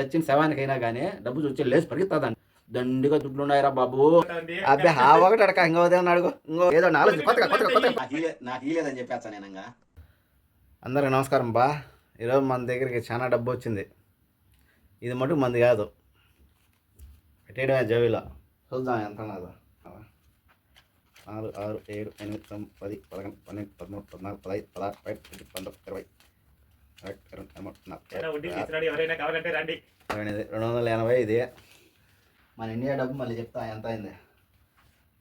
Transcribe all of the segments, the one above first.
చచ్చిన శవానికైనా కానీ డబ్బు చూసి లేచి పరిగెత్తాదంట. దండిగా దుడ్లు ఉన్నాయిరా బాబు అబ్బే ఆ ఒకటి అడక ఇంకో అడుగు. ఇంకో ఏదో నాలుగు. కొత్తగా కొత్తగా కొత్తగా. నాకు ఈ- నాకు ఈ లేదని చెప్పేస్తా నేను ఇంకా అందరికి నమస్కారం బా. ఈరోజు మన దగ్గరికి చాలా డబ్బు వచ్చింది. ఇది మటుకు మంది కాదు. పెట్టేయడమే జవిలో. చూద్దాం ఎంత ఉన్నదో. నాలుగు ఆరు ఏడు ఎనిమిది తొమ్మిది పది పదకొండు పన్నెండు పదమూడు పద్నాలుగు పదహైదు పదహారు పంతొమ్మిది ఇరవై ఇరవై. రెండు. వందల ఎనభై ఇది. మన ఇండియా డబ్బు మళ్ళీ చెప్తా ఎంత అయింది?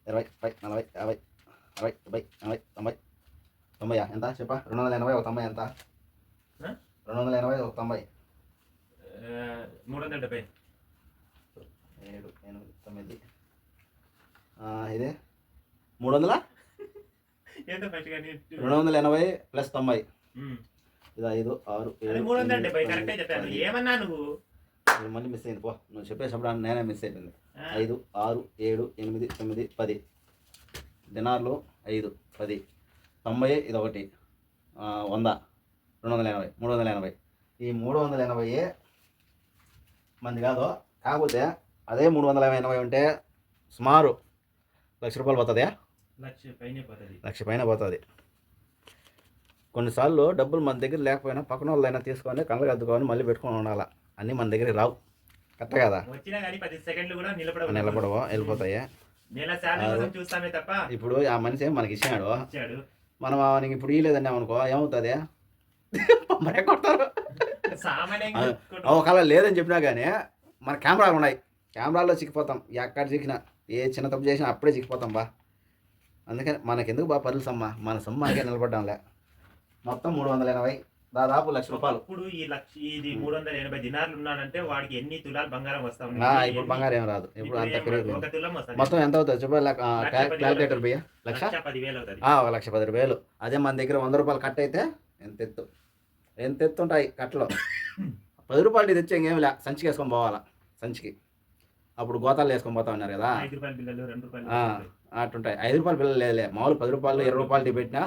ఇరవై ముప్పై నలభై యాభై అరవై డెబ్బై ఎనభై తొంభై తొంభై ఎంత చెప్పా? రెండు వందల ఎనభై ఒక తొంభై ఎంత? రెండు వందల ఎనభై ఒక తొంభై. మూడు వందల డెబ్బై. ఏడు ఎనిమిది తొమ్మిది. ఇది మూడు వందల? రెండు వందల ఎనభై ప్లస్ తొంభై. ఇది ఐదు ఆరు. ఏమన్నా నువ్వు? మళ్ళీ మిస్ అయింది పో. నువ్వు చెప్పేటప్పుడు నేనే మిస్ అయిపోయింది. ఐదు ఆరు ఏడు ఎనిమిది తొమ్మిది పది. దినార్లు ఐదు పది. తొంభై ఇది ఒకటి వంద. రెండు వందల ఎనభై మూడు వందల ఎనభై. ఈ మూడు వందల ఎనభై మంది కాదు కాకపోతే అదే మూడు వందల ఎనభై ఉంటే సుమారు లక్ష రూపాయలు పోతుందా లక్ష పైనే పోతుంది. లక్ష పైన పోతుంది. కొన్నిసార్లు డబ్బులు మన దగ్గర లేకపోయినా పక్కన వాళ్ళైనా తీసుకొని కళ్ళకి అద్దుకొని మళ్ళీ పెట్టుకొని ఉండాలి. అన్నీ మన దగ్గరికి రావు. కరెక్ట్ కదా? నిలబడవు. వెళ్ళిపోతాయి. ఇప్పుడు ఆ మనిషి మనకి ఇచ్చాడు? మనం ఆయనకి ఇప్పుడు ఇయ్యలేదండి అనుకో ఏమవుతుంది? మరే కొడతారు. ఒకవేళ లేదని చెప్పినా కానీ మన కెమెరాలు ఉన్నాయి. కెమెరాల్లో చిక్కిపోతాం. ఎక్కడ చిక్కినా ఏ చిన్న తప్పు చేసినా అప్పుడే చిక్కిపోతాం బా. అందుకని మనకెందుకు బా పరులు సమ్మ? మన సొమ్మ మనకే నిలబడ్డాంలే. మొత్తం మూడు వందల ఎనభై. దాదాపు లక్ష రూపాయలు. ఇప్పుడు ఈ లక్ష ఇది మూడు వందల ఎనభై దినాలు ఉన్నాడంటే వాడికి ఎన్ని తులాలు బంగారం వస్తా ఇప్పుడు బంగారం ఏం రాదు. ఇప్పుడు అంత ఏం- మొత్తం ఎంత అవుతుంది చెప్పు లక్ష పది క్యాలిక్యులేటర్ బియ్య? లక్ష? పదివేలు అవుతుంది. ఒక లక్ష పది వేలు అదే మన దగ్గర వంద రూపాయలు కట్ అయితే ఎంత ఎత్తు? ఎంత ఎత్తు ఉంటాయి కట్టలో? పది రూపాయలు తెచ్చి ఇంకేం లే సంచికి వేసుకొని పోవాలా సంచికి. అప్పుడు గోతాలు వేసుకొని పోతా ఉన్నారు కదా. రూపాయల రూపాయలు అటుంటాయి ఐదు రూపాయలు పిల్లలు లేదులే మామూలు పది రూపాయలు ఇరవై రూపాయలు పెట్టినా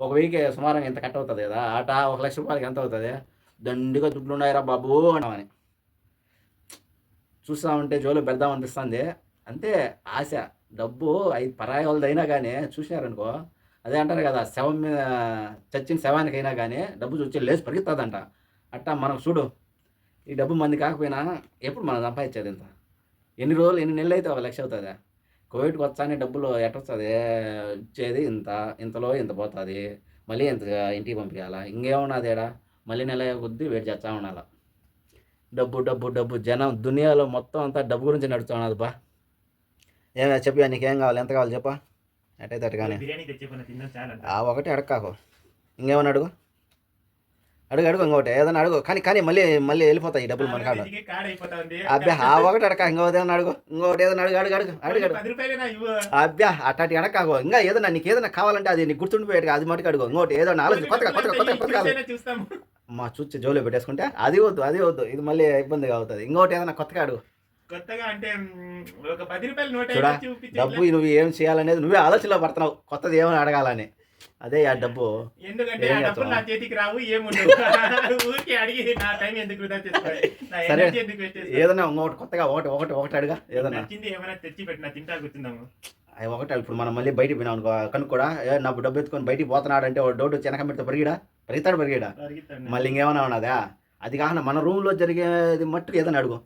ఒక వెయ్యికి సుమారుగా ఎంత కట్ అవుతుంది కదా ఆట ఒక లక్ష రూపాయలకి ఎంత అవుతుంది? దండిగా దుడ్లు ఉన్నాయిరా బాబు అని చూస్తామంటే జోలో పెడదాం అనిపిస్తుంది. అంతే ఆశ డబ్బు ఐదు పరాయి వాళ్ళదైనా కానీ చూసినారనుకో అదే అంటారు కదా శవం మీద చచ్చిన శవానికైనా కానీ డబ్బు చూసి లేచి పరిగెత్తాదంట. అట్టా మనం చూడు ఈ డబ్బు మంది కాకపోయినా ఎప్పుడు మనం సంపాదించేది ఇంత? ఎన్ని రోజులు ఎన్ని నెలలు అయితే ఒక లక్ష అవుతుందా? కోవిడ్కి వచ్చానే డబ్బులు ఎట్టొస్తుంది? ఇచ్చేది ఇంత ఇంతలో ఇంత పోతుంది. మళ్ళీ ఇంత ఇంటికి పంపించాలా? ఇంకేమున్నది ఏడా మళ్ళీ నెల కొద్దీ వెయిట్ చేస్తా ఉండాలి? డబ్బు డబ్బు డబ్బు. జనం దునియాలో మొత్తం అంతా డబ్బు గురించి నడుస్తూ ఉన్నది బా. ఏమే చెప్పా నీకేం కావాలి? ఎంత కావాలి చెప్పా? ఎట్టయితే అటు కానీ. ఆ ఒకటి అడగకాకు ఇంకేమన్నా అడుగు? అడుగు అడుగు ఇంకోటి ఏదైనా అడుగు. కానీ కానీ మళ్ళీ మళ్ళీ వెళ్ళిపోతాయి ఈ డబ్బులు మన కాడ. అబ్బే ఆ ఒకటి అడక ఇంకోటి ఏదైనా అడుగు. ఇంకోటి ఏదైనా అడుగు అడుగు అడుగు అడుగు అబ్బా అట్లాంటి అడకాకు ఇంకా ఏదైనా నీకు ఏదైనా కావాలంటే అది నీకు గుర్తుండిపోయాడు అది మటుకు అడుగు. ఇంకోటి ఏదో నాలుగు కొత్తగా కొత్తగా కొత్తగా కొత్తగా మా చూచి జోలో పెట్టేసుకుంటే అది వద్దు అది వద్దు. ఇది మళ్ళీ ఇబ్బందిగా అవుతుంది. ఇంకోటి ఏదైనా కొత్తగా అడుగు. కొత్తగా అంటే ఒక పది రూపాయల నోట్ డబ్బు నువ్వు ఏం చేయాలనేది నువ్వే ఆలోచనలో పడుతున్నావు. కొత్తది ఏమైనా అడగాలని. అదే ఆ డబ్బు. ఎందుకంటే ఆ డబ్బులు? నా చేతికి రావు ఏముండవు. ఊరికి అడిగి నా టైం ఎందుకు వృధా చేసుకోవాలి? నా. ఎనర్జీ ఎందుకు? ఏదైనా ఇంకోటి కొత్తగా ఒకటి ఒకటి ఒకటి అడుగా ఏదైనా నచ్చింది ఏమైనా తెచ్చి పెట్టిన తింటా కూర్చుందాము. అవి ఒకటి ఇప్పుడు మనం మళ్ళీ బయటికి పోయినాం అనుకో కనుక్కోడా నాకు డబ్బు ఎత్తుకొని బయటికి పోతున్నాడు అంటే ఒక డౌట్ వెనక పెడితే పరిగిడా? పరిగెత్తాడు పరిగిడా. మళ్ళీ ఇంకేమైనా ఉన్నదా? అది కాకుండా మన రూమ్లో జరిగేది మట్టుకు ఏదైనా అడుగు.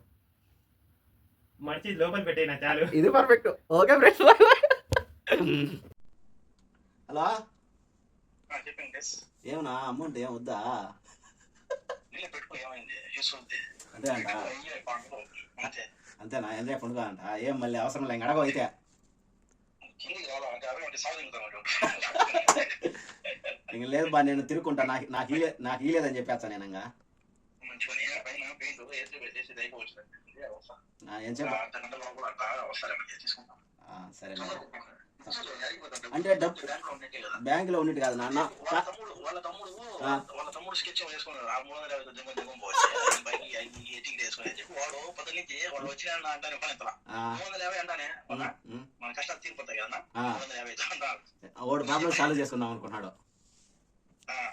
మడిచి లోపల పెట్టేనా చాలు. ఇది పర్ఫెక్ట్ ఓకే ఫ్రెండ్స్ హలో? ఏమన్నా అమౌంట్ ఏం వద్దా? అంతే అంట. అంతే. అంతేనా? ఎంజాయ్ పండుగ అంట. ఏం మళ్ళీ అవసరం లేదు. అడగవు అయితే. ఇంక లేదు బా నేను తిరుక్కుంటా. నాకు నాకు నాకు ఇలేదని చెప్పేస్తా నేను ఇంకా ఏం చెప్ప? సరే అంటే డబ్బు- కదా బ్యాంకులో ఉన్నట్టు కాదు నాన్న. వాళ్ళ తమ్ముడు వాళ్ళ తమ్ముడు ఆ. వాళ్ళ తమ్ముడు స్కెచ్ వేసుకున్నాడు. ఆ మూడు వందల యాభై దిగుని దిగుని పోవచ్చు బైక్ టికెట్ వేసుకుని అని చెప్పి వాడు పొద్దు నుంచి వాడు వచ్చిన అంటానే మూడు వందల యాభై అంటానే మన కష్టాలు తీరిపోతాయి కదా ఆ. మూడు వందల యాభై వాడు ప్రాబ్లం సాల్వ్ చేసుకుందాం అనుకున్నాడు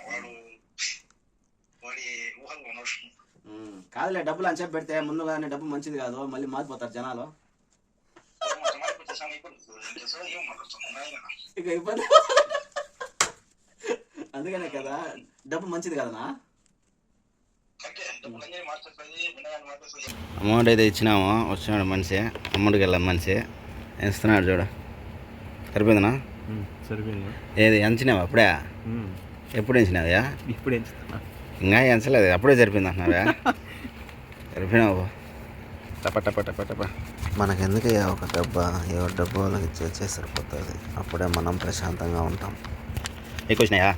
వాడు వాడి ఉన్నాడు కాదులే డబ్బులు అని చెప్పి పెడితే ముందుగానే డబ్బు మంచిది కాదు మళ్ళీ మారిపోతారు జనాలు. ఇక ఇబ్బంది అందుకనే కదా డబ్బు మంచిది కదనా అంటే డబ్బులు అన్నీ మార్చేస్తుంది వినయాన్ని మార్చేస్తుంది అమౌంట్ అయితే ఇచ్చినాము వచ్చినాడు మనిషి అమౌంట్కి వెళ్ళాం మనిషి. ఇస్తున్నాడు చూడు. సరిపోయిందనా సరిపోయింది. ఏది ఎంచినావా అప్పుడే? ఎప్పుడు ఎంచినావా ఇప్పుడు ఇంకా ఎంచలేదు అప్పుడే సరిపోయింది అంటున్నావా? సరిపోయినావు? టప టప టప టప. మనకెందుకయ్యా ఒక డబ్బా ఏ డబ్బు వాళ్ళకి ఇచ్చేస్తే సరిపోతుంది. అప్పుడే మనం ప్రశాంతంగా ఉంటాం. ఎక్కువ వచ్చినాయా